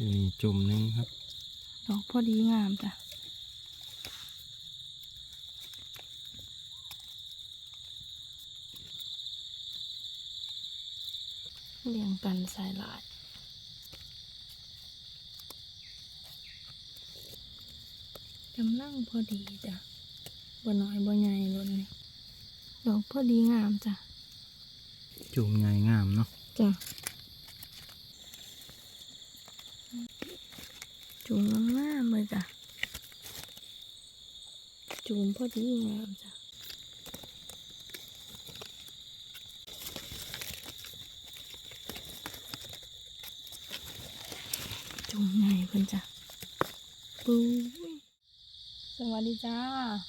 อยู่นี่จุ่มหนึงครับ ดอกพอดีงามจ้ะเรียงกันสายลายกำลังพอดีจ้ะบ่น้อยบ่ใหญ่ล้นนี่ดอกพอดีงามจ้ะ จุ่มใหญ่งามเนาะจ้ะ จุ่มงามเลยจ้ะ จุ่มพอดีงามจ้ะจุ่มใหญ่เพิ่อนจ้ะปุ้ยสวัสดีจ้า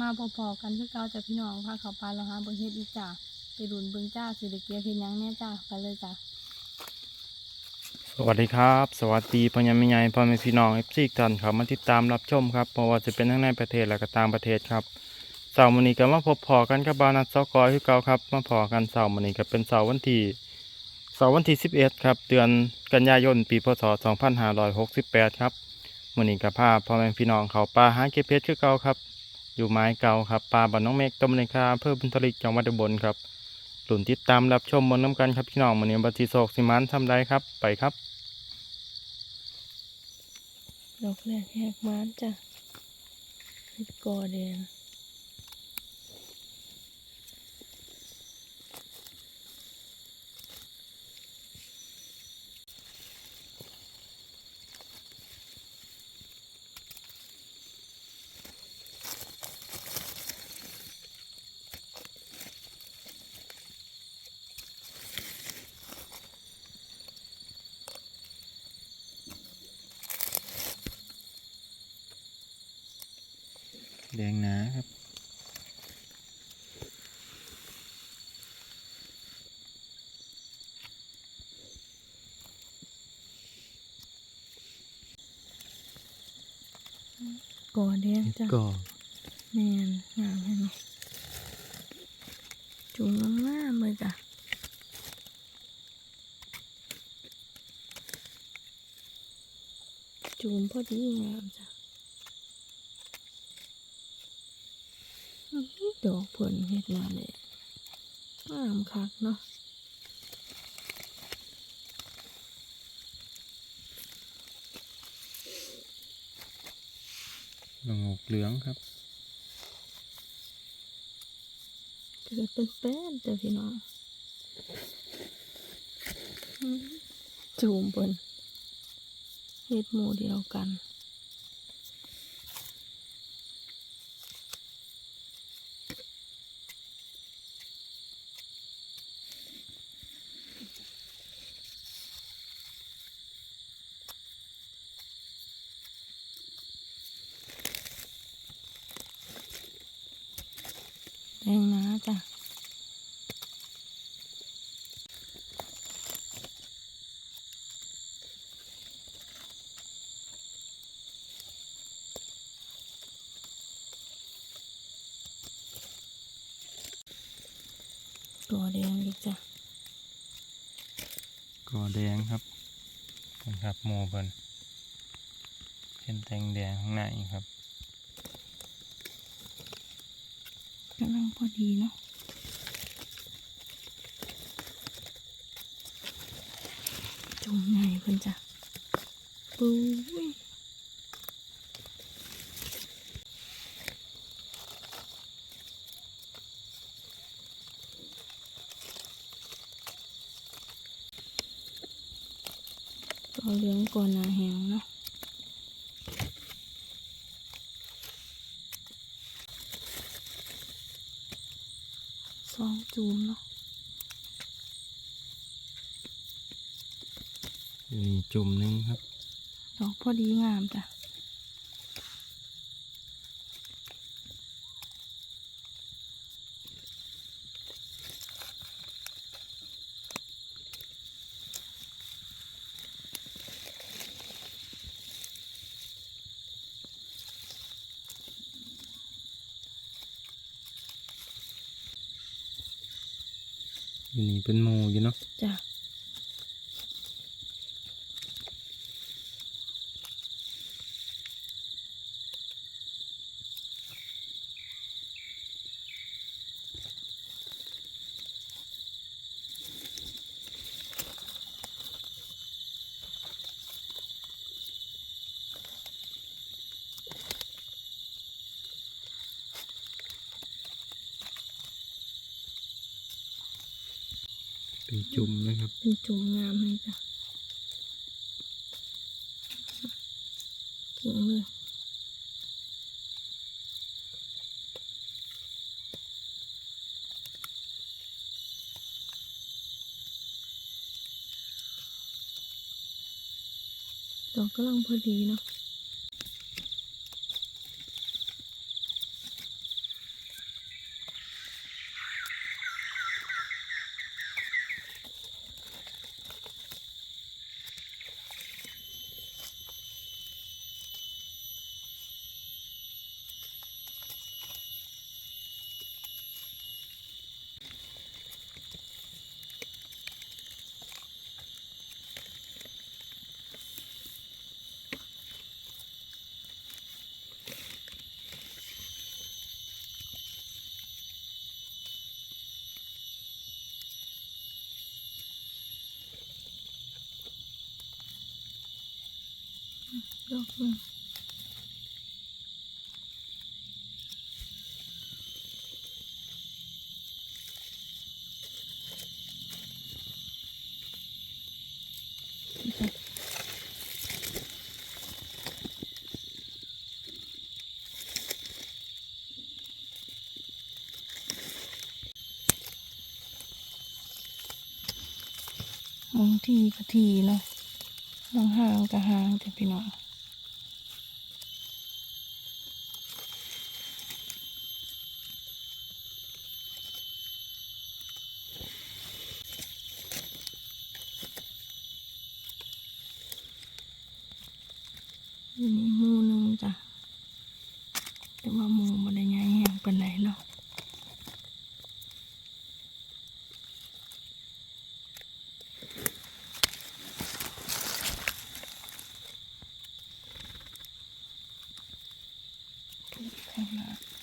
มาพอๆกันคือเก่าจะพี่น้องพาเขาปลาเราหาเบิ่งเฮ็ดอีจ้าไปดุนเบิ่งจ้าสิได้เกียเฮ็ดหยังแน่จ้าไปเลยจ้ะ สวัสดีครับ สวัสดีพ่อยังไม่ใหญ่พ่อแม่พี่น้องเอฟซีกันครับมาติดตามรับชมครับเพราะว่าจะเป็นทั้งในประเทศและก็ต่างประเทศครับเสาร์มื้อนี้ก็มาพบพอกันกับบานัดซอกอยคือเก่าครับมาพอกันเสาร์มื้อนี้ก็เป็นเสาร์วันที่เสาร์วันที่ 11 ครับเดือนกันยายนปีพศ 2568 ครับมื้อนี้ก็พาพ่อแม่พี่น้องเขาป่าหาเก็บเพชรคือเก่าครับ อยู่ไม้เก่าครับป่าบ้านน้องเมฆตำบลนคาอำเภอบุญทลิกจังหวัดอุบลครับหลุนติดตามรับชมบนน้ำกันครับพี่น้องมื้อนี้บัตรโศกสิมันทำได้ครับไปครับ ดอกแรกแหกม้านจ้ะเห็ดกอแดง แดงหนาครับกอแดงจ้ะก็แมนงามเห็นไหมจุ่มงามๆเลยจ้ะจุ่มพอดีงามจ้ะอื้อหือดอกเพิ่นเฮ็ ดมาเลยงามคักเนาะลงอกเหลืองครับเกิดเป็นแป้นจ้ะพี่น้องอื้อหือจุ่มเพิ่นเฮ็ดหมู่เดียวกัน แดงนะจ้ะ ตัวแดงอีกจ้ะก็แดงครับเป็นครับโมเบินเป็นแตงแดงข้างในครับกำลังพอดีเนาะจุ่มใหญ่เพิ่นจ้ะปุ้ย ก็เลี้ยงก่อนหนาแหงเนาะสองจูมเนาะอยู่นี่จุ่มหนึงครับ ดอกพอดีงามจ้ะ อยู่นี่เป็นโมอยู่เนาะจ้ะ จุ่มนะครับ เป็นจุ่มงามเลยจ้ะเก่งเลยดอกกำลังพอดีเนาะ ดอกหนึ่งมองทีก็ทีเนาะห่างก็ห่างแต่พี่น้อง อยู่นี่หมูหนึงจ้ะ แต่ว่าหมูมันได้ใหญ่แห้งปานใดเนาะ ข้า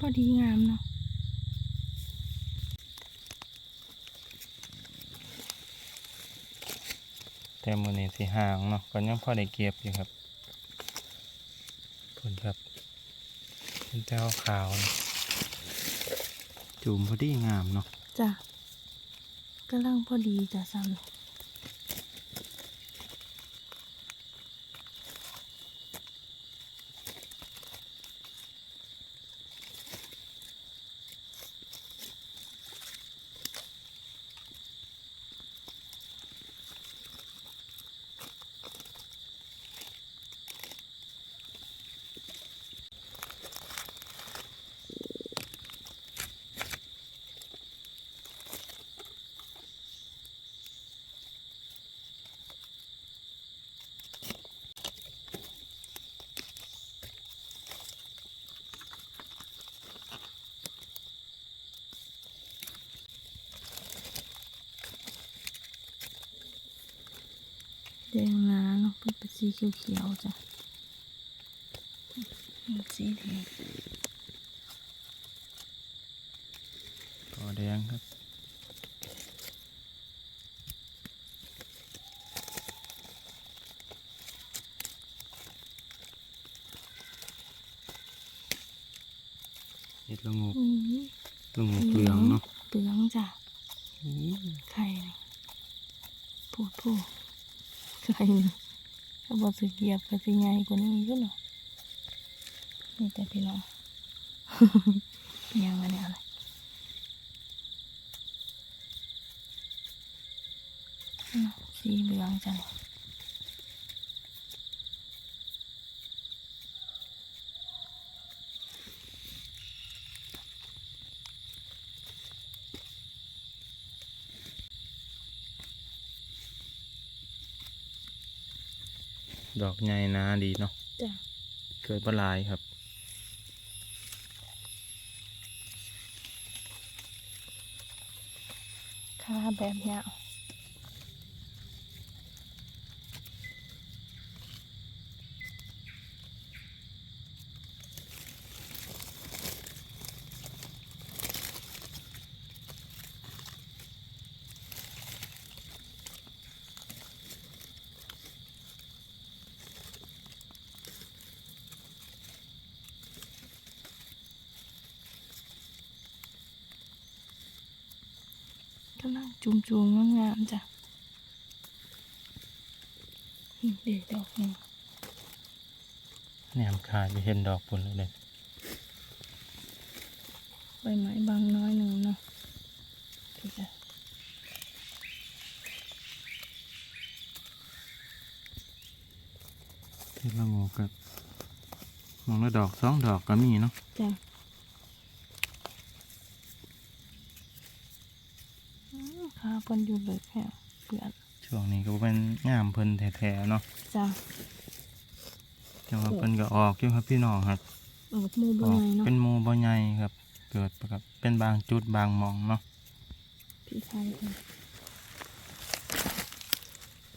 พอดีงามเนาะแต่มือนี้สีห่างเนาะก็ยังพอได้เก็บอยู่ครับผลครับเป็นเจ้าขาวนะจุ่มพอดีงามเนาะจ้ะกำลังพอดีจ้ะซ้ำ แดงนาเนาะเป็นสีเขียวๆจ้ะสีแดงตัวแดงครับเห็ดละงูอืมละงูเปลืองเนาะ เปลืองจ้ะอืมไข่นี่พูดพูดไข่นี่ ถ้าบอกสึกเหยียบก็สิใหญ่กว่านี้อยู่เนาะนี่แต่พี่น้องยังไงเนี่ยอะไรเนาะสีเหลืองจัง ดอกใหญ่หนาดีเนาะจ้ะเกิดบหลายครับ ค่าแบบยาว กำลังจุ่มจูงงามๆจ้ะนี่เด็กดอกหนึ่งแหนมขายไปเห็นดอกปุ่นเลยเด้ใบไม้บางน้อยหนึ่งเนาะดูจ้ะที่ละโงกกับมองละดอกสองดอกก็มีเนาะจ้ะอื มขาเพิ่นอยู่เลยแค่เพื่อนช่วงนี้ก็เป็นงามเพิ่นแท้ๆเนาะจ้ะแต่ว่าเพิ่นก็ออกอยู่ครับพี่น้องครับออกหมูอบ่อกไงเนาะเป็นหมูบ่ใหญ่ครับ เกิดกับเป็นบางจุดบางหมองเนาะพี่ชายเพิ่น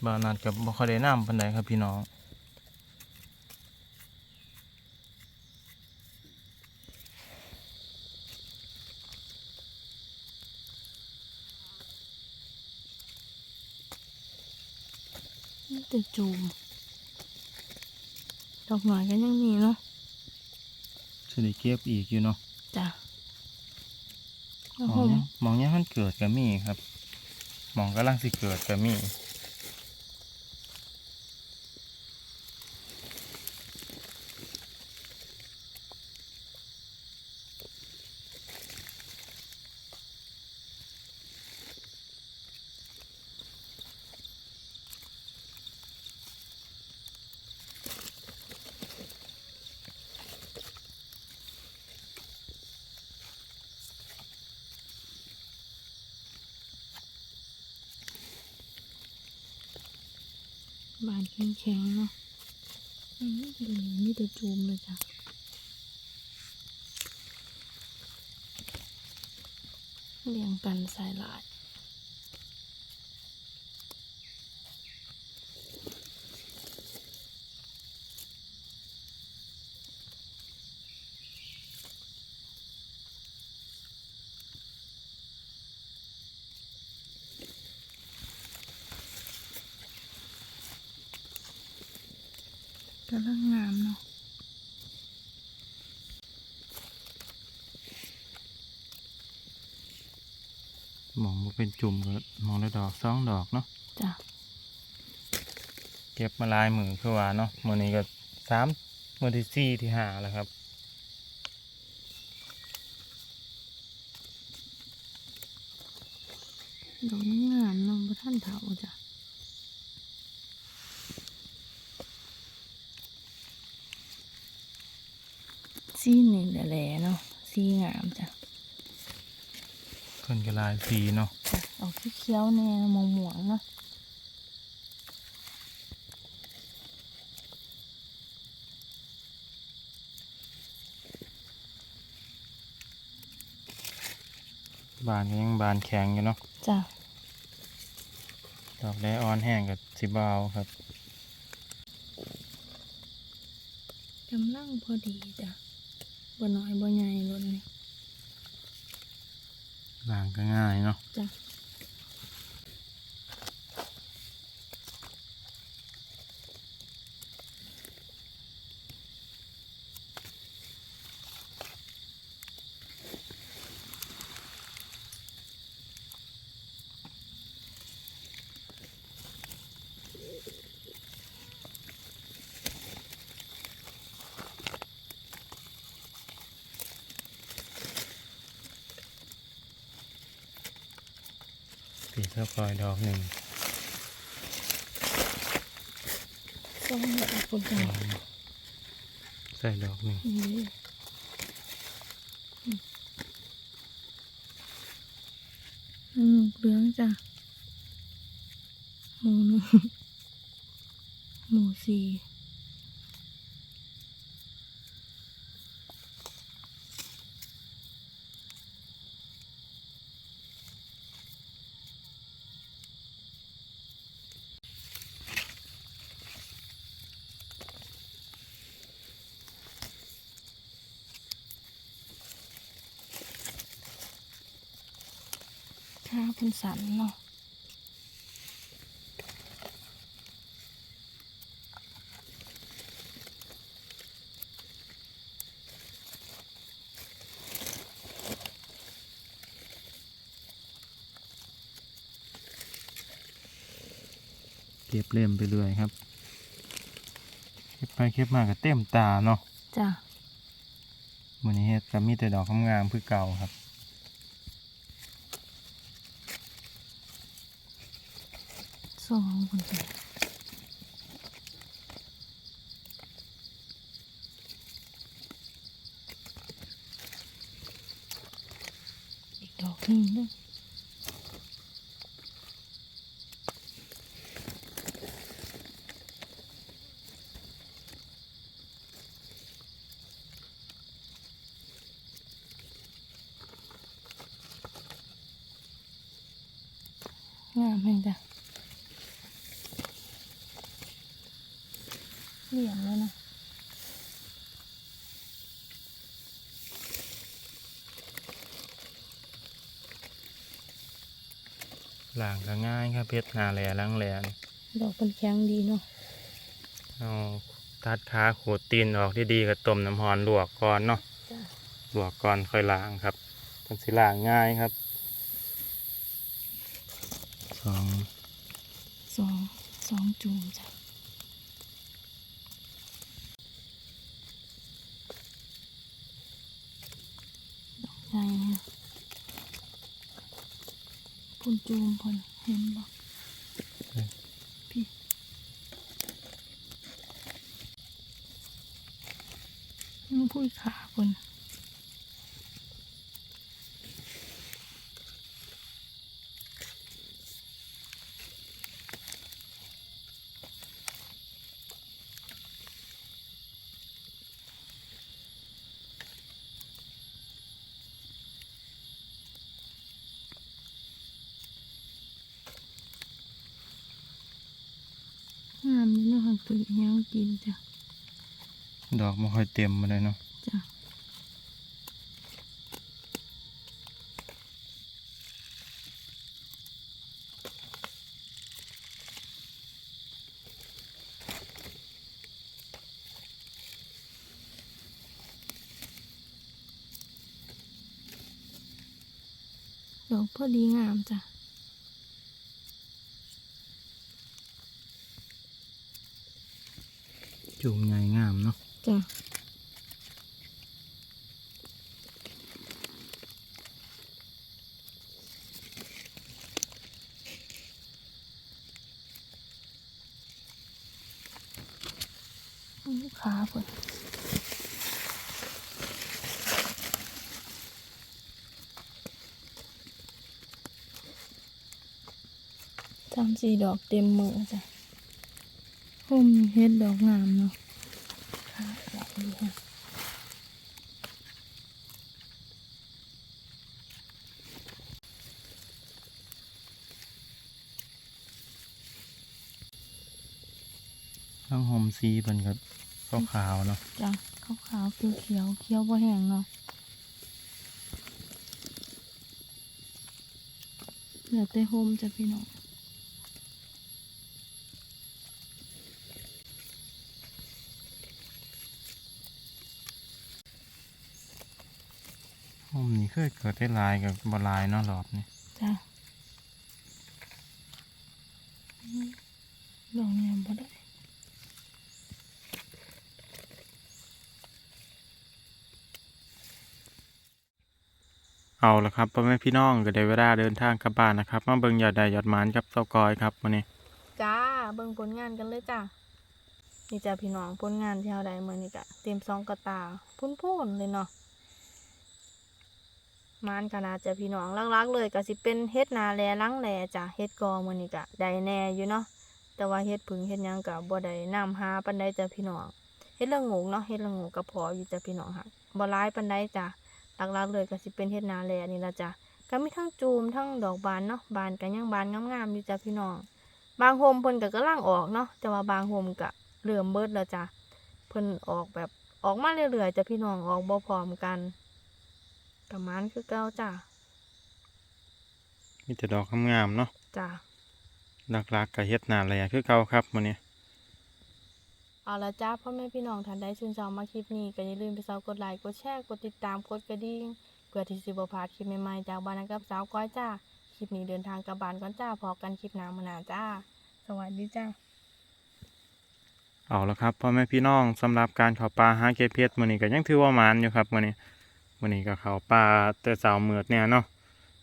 บางนัดกับบ่ค่อยได้น้ำปานใดครับพี่น้อง แต่จูมดอกหน่อยก็ยังมีเนาะสิได้เก็บอีกอยู่เนาะจ้ะหมองเนี้ยหมองเนี้ยมันเกิดก็มีครับหมองกำลังสิเกิดก็มีบาน แข็งๆเนาะอืมเดี๋ยวนี้มีแต่จูมเลยจ้ะเลี้ยงกันสายหลาย กำลังงามเนาะ หมองบ่ เป็นจุ่มก็หมองละดอกสองดอกเนาะจ้ะเก็บมาหลายมือคือว่าเนาะมื้อนี้ก็สามมื้อที่สี่ที่ห้าแล้วครับดอกงามเนาะบ่ท่านเถาจ้ะสีนี่แหละๆเนาะสีงามจ้ะ เพิ่นก็หลายสีเนาะจ้ะออกเขียวๆแน่มองหมวงๆเนาะบานก็ยังบานแข็งอยู่เนาะจ้ะดอกแดอ่อนแห้งกับสิบเอาครับกำลังพอดีจ้ะบ่น้อยบ่ใหญ่ล้นนี่ ล้างก็ง่ายเนาะจ้ะ ปีเท่าปลอยดอกหนึ่งส้มแบบคนจังใส่ดอกหนึ่งนี่อืมเหลืองจ้ะหมูหนึ่งหมูสี่ ขาเพิ่นสันเนาะเก็บเล่มไปเรื่อยครับ เก็บไปเก็บมาก็เต็มตาเนาะจ้ะมื้อนี้เฮ็ดก็มีแต่ดอกงามๆคือเก่าครับ สองคนจ้ะอีกดอกหนึ่งด้วย งามแม่งจ้ะเหลี่ยมแล้วนะ ล้างก็ง่ายครับเพชรหนาแหล่ล้างแหล่นี่ดอกเป็นแข็งดีเนาะเอาตัดขาขูดตีนออกดีๆก็ต้มน้ำร้อนลวกก่อนเนาะจ้ะลวกก่อนค่อยล้างครับมันสิล้างง่ายครับสองสองสองจูมจ้ะดอกใหญ่ เนี่ยพุ่นจูมพนเห็นบอกพี่พูดขาคน งามนี่เนาะหักตัวยังกินจ้ะ ดอกไม่ค่อยเต็มมาเลยเนาะจ้ะดอกพอดีงามจ้ะจูมใหญ่งามเนาะ จ้ะลูกค้าเพิ่นสามสี่ดอกเต็มมือจ้ะพุ่มเฮ็ดดอกงามเนาะ ตั้งหอมซีเป็นครับข้าวๆเนาะจ้ะข้าวขาวเขียวเขียวเขียวบ่แห้งเนาะเหลือแต่โฮมจ้ะพี่น้อง หอมนี่ เคยเกิดได้หลายกับบหลายเนาะรอบนี้จ้ะอืมดอกเนี่ยบ่ได้เอาละครับพ่อแม่พี่น้องก็ได้เวลาเดินทางกลับบ้านนะครับ มาเบิ่งยอดใดยอดหมานกับเสากอยครับวันนี้จ้าเบิ่งผลงานกันเลยจ้ะนี่จ้ะพี่น้องผลงานที่เฮาได้มื้อนี้ก็เต็มซองกระตาพุ่นๆเลยเนาะ มานขนาดจ้ะพี่น้องลักๆเลยก็สิเป็นเฮ็ดนาแลลังแลจ้ะเฮ็ดกอมื้อนี้ก็ได้แน่อยู่เนาะแต่ว่าเฮ็ดผึ่งเฮ็ดหยังก็บ่ได้นำหาปานใดจ้ะพี่น้องเฮ็ดละโงเนาะเฮ็ดละโงกก็พออยู่จ้ะพี่น้องค่ะบ่หลายปานใดจ้ะลักๆเลยก็สิเป็นเฮ็ดนาแลนี่ละจ้ะก็มีทั้งจูมทั้งดอกบานเนาะบานก็ยังบานงามๆอยู่จ้ะพี่น้องบางโฮมเพิ่นก็กำลังออกเนาะแต่ว่าบางโฮมก็เริ่มเบิดแล้วจ้ะเพิ่นออกแบบออกมาเรื่อยๆจ้ะพี่น้องออกบ่พร้อมกัน ประมาณคือเก่าจ้ะมีแต่ดอกงามๆเนาะจ้าหลักๆก็เฮ็ดหน้าแลคือเก่าครับมื้อนี้เอาละจ้าพ่อแม่พี่น้องท่านใดชื่นชอบมาคลิปนี้ก็อย่าลืมไปเซากดไลค์กดแชร์กดติดตามกดกระดิ่งเพื่อที่สิบ่พลาดคลิปใหม่ๆจากบ้านนักกับสาวก้อยจ้าคลิปนี้เดินทางกลับบ้านก่อนจ้าพอกันคลิปหน้ามื้อหน้าจ้า สวัสดีจ้าเอาละครับพ่อแม่พี่น้องสำหรับการเข้าป่าหาเก็บเพชรมื้อนี้ก็ยังถือว่าหมานอยู่ครับมื้อนี้ มื้อนี้ก็เข้าป่าแต่เช้ามืดเนี่ยเนาะ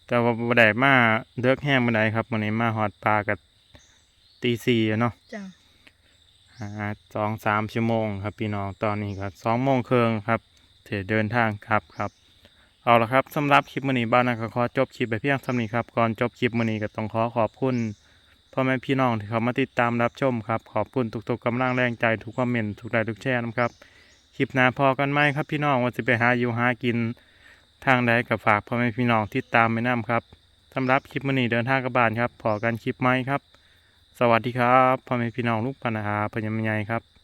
แต่ว่าบ่ได้มาเลิกแห้งบ่ได้ครับมื้อนี้มาฮอดป่าก็ตี4อะเนาะจ้าหาสองสามชั่วโมงครับพี่น้องตอนนี้ก็สองโมงครึ่งครับเที่เดินทางครับครับ เอาละครับสำหรับคลิปมื้อนี้บ้านนะก็ขอจบคลิปไปเพียงเท่านี้ครับก่อนจบคลิปมื้อนี้ก็ต้องขอขอบคุณพ่อแม่พี่น้องที่เขามาติดตามรับชมครับขอบคุณทุกๆกำลังแรงใจทุกคอมเมนต์ทุกไลค์ทุกแชร์นะครับค ลิปหน้าพอกันไหมครับพี่น้องว่าจะไปหาอยู่หากินทางใดกับฝากพ่อแม่พี่น้องที่ตามไปน้ำครับสำหรับคลิปมันนี้เดินทางกลับบ้านครับพอกันคลิปไหมครับ สวัสดีครับพ่อแม่พี่น้องลูกปัญหาพญามใหญ่ครับ